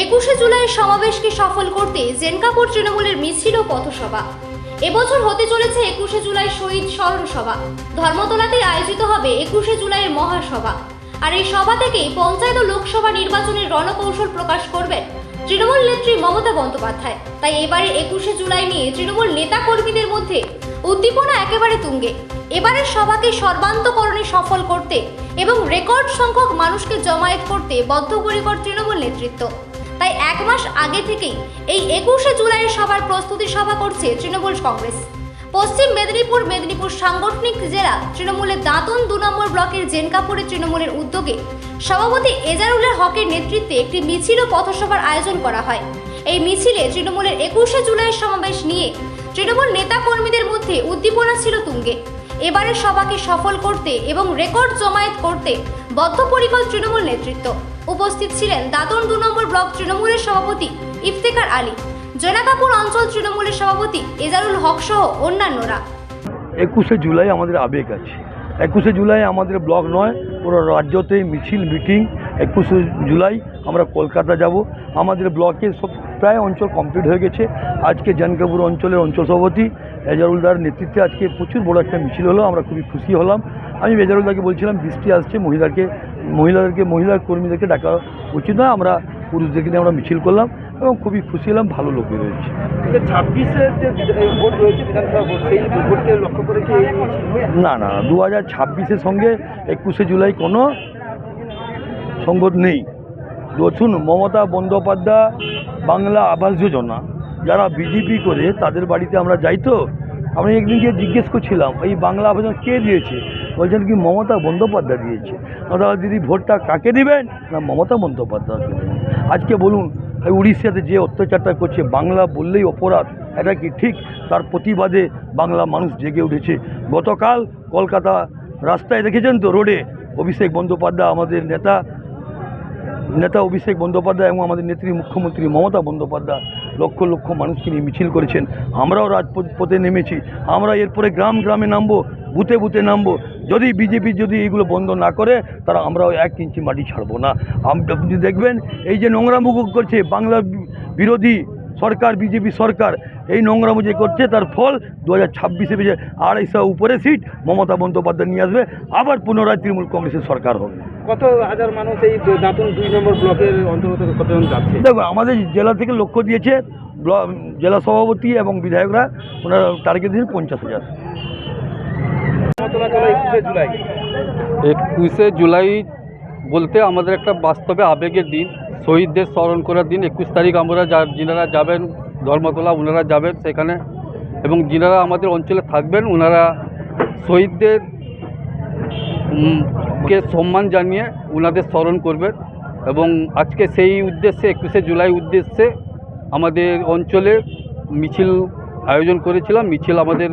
একুশে জুলাইয়ের সমাবেশকে সফল করতে জেনকাপুর তৃণমূলের মিছিল ও পথসভা। এবছর হতে চলেছে একুশে জুলাই শহীদ স্মরণ সভা ধর্মতলাতেই আয়োজিত হবে একুশে জুলাইয়ের মহাসভা। আর এই সভা থেকেই পঞ্চায়েত ও লোকসভা নির্বাচনের রণকৌশল প্রকাশ করবেন তৃণমূল নেত্রী মমতা বন্দ্যোপাধ্যায়। তাই এবারে একুশে জুলাই নিয়ে তৃণমূল নেতা কর্মীদের মধ্যে উদ্দীপনা একেবারে তুঙ্গে। এবারের সভাকে সর্বান্তকরণে সফল করতে এবং রেকর্ড সংখ্যক মানুষকে জমায়েত করতে বদ্ধপরিকর তৃণমূল নেতৃত্ব। তাই এক মাস আগে থেকেই এই একুশে জুলাই সভার প্রস্তুতি সভা করছে তৃণমূল কংগ্রেস। পশ্চিম মেদিনীপুর মেদিনীপুর সাংগঠনিক জেলা তৃণমূলের দাঁতন দু নম্বর ব্লকের জেনকাপুরে তৃণমূলের উদ্যোগে সভাপতি এজারুলের হকের নেতৃত্বে একটি মিছিল ও পথসভার আয়োজন করা হয়। এই মিছিলে তৃণমূলের একুশে জুলাইয়ের সমাবেশ নিয়ে তৃণমূল নেতা কর্মীদের মধ্যে উদ্দীপনা ছিল তুঙ্গে। এবারের সভাকে সফল করতে এবং রেকর্ড জমায়েত করতে বদ্ধপরিকর তৃণমূল নেতৃত্ব। উপস্থিত ছিলেন দাদন দু নম্বর ব্লক তৃণমূলের সভাপতি ইফতেখার আলী, জোনাকাপুর অঞ্চল তৃণমূলের সভাপতি এজারুল হক সহ অন্যান্যরা। একুশে জুলাই আমাদের আবেগ আছে। একুশে জুলাই আমাদের ব্লক নয়, পুরো রাজ্যতে মিছিল, মিটিং। একুশে জুলাই আমরা কলকাতা যাব। আমাদের ব্লকে সব প্রায় অঞ্চল কমপ্লিট হয়ে গেছে। আজকে জানকাপুর অঞ্চলের অঞ্চল সভাপতি এজারুলদার নেতৃত্বে আজকে প্রচুর বড় একটা মিছিল হলো আমরা খুবই খুশি হলাম। আমি এজারুলদাকে বলছিলাম বৃষ্টি আসছে মহিলাকে মহিলাদেরকে মহিলা কর্মীদেরকে ডাকা উচিত নয় আমরা পুরুষদেরকে নিয়ে আমরা মিছিল করলাম এবং খুবই খুশি হলাম ভালো লোক বেরোয়েছে ছাব্বিশের যে ভোট রয়েছে বিধানসভা ভোট সেই ভোটকে লক্ষ্য করে কি না না দু হাজার ছাব্বিশের সঙ্গে একুশে জুলাই কোনো সঙ্গত নেই। দেখুন মমতা বন্দ্যোপাধ্যায় বাংলা আবাস যোজনা যারা বিজেপি করে তাদের বাড়িতে আমরা যাই তো? আমি একদিন গিয়ে জিজ্ঞেস করছিলাম, এই বাংলা আবেদন কে দিয়েছে? বলছেন কি, মমতা বন্দ্যোপাধ্যায় দিয়েছে। দাদা দিদি, ভোটটা কাকে দিবেন? না, মমতা বন্দ্যোপাধ্যায়কে দেবেন। আজকে বলুন উড়িষ্যাতে যে অত্যাচারটা করছে, বাংলা বললেই অপরাধ, এটা কি ঠিক? তার প্রতিবাদে বাংলা মানুষ জেগে উঠেছে। গতকাল কলকাতা রাস্তায় দেখেছেন তো রোডে, অভিষেক বন্দ্যোপাধ্যায় আমাদের নেতা নেতা অভিষেক বন্দ্যোপাধ্যায় এবং আমাদের নেত্রী মুখ্যমন্ত্রী মমতা বন্দ্যোপাধ্যায়। লক্ষ লক্ষ মানুষকে নিয়ে মিছিল করেছেন। আমরাও রাজপথে নেমেছি। আমরা এরপরে গ্রাম গ্রামে নামবো, বুথে বুথে নামবো। যদি বিজেপি যদি এইগুলো বন্ধ না করে তারা আমরাও এক ইঞ্চি মাটি ছাড়বো না। আপনি দেখবেন, এই যে নোংরা মুখ করছে বাংলা বিরোধী সরকার বিজেপি সরকার এই নোংরামো যে করছে তার ফল দু হাজার ছাব্বিশে বেজে আড়াইশো উপরে সিট মমতা বন্দ্যোপাধ্যায় নিয়ে আসবে। আবার পুনরায় তৃণমূল কংগ্রেসের সরকার হবে। কত হাজার মানুষ এই দাঁতুন দুই নম্বর ব্লকের অন্তর্গত কতজন যাচ্ছে? দেখো আমাদের জেলা থেকে লক্ষ্য দিয়েছে ব্লক জেলা সভাপতি এবং বিধায়করা ওনারা টার্গেট দিয়েছে পঞ্চাশ হাজার। ধর্মতলা একুশে জুলাই। একুশে জুলাই বলতে আমাদের একটা বাস্তবে আবেগের দিন। শহীদদের স্মরণ করার দিন একুশ তারিখ আমরা যা যিনারা যাবেন, ধর্মতলা ওনারা যাবেন সেখানে। এবং যিনারা আমাদের অঞ্চলে থাকবেন ওনারা শহীদদের কে সম্মান জানিয়ে ওনাদের স্মরণ করবেন। এবং আজকে সেই উদ্দেশ্যে, একুশে জুলাই উদ্দেশ্যে আমাদের অঞ্চলে মিছিল আয়োজন করেছিলাম। মিছিল আমাদের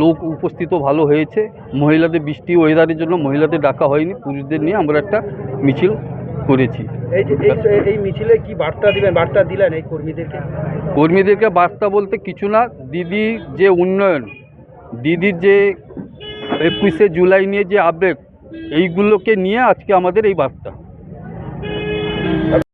লোক উপস্থিত ভালো হয়েছে। মহিলাদের বৃষ্টি ওয়েদারের জন্য মহিলাদের ডাকা হয়নি। পুরুষদের নিয়ে আমরা একটা মিছিল করেছি। এই যে এই- এই মিছিলে কি বার্তা দিলেন বার্তা দিলেন এই কর্মীদেরকে? কর্মীদেরকে বার্তা বলতে কিছু না। দিদির যে উন্নয়ন দিদির যে একুশে জুলাই নিয়ে যে আবেগ এইগুলোকে নিয়ে আজকে আমাদের এই বার্তা।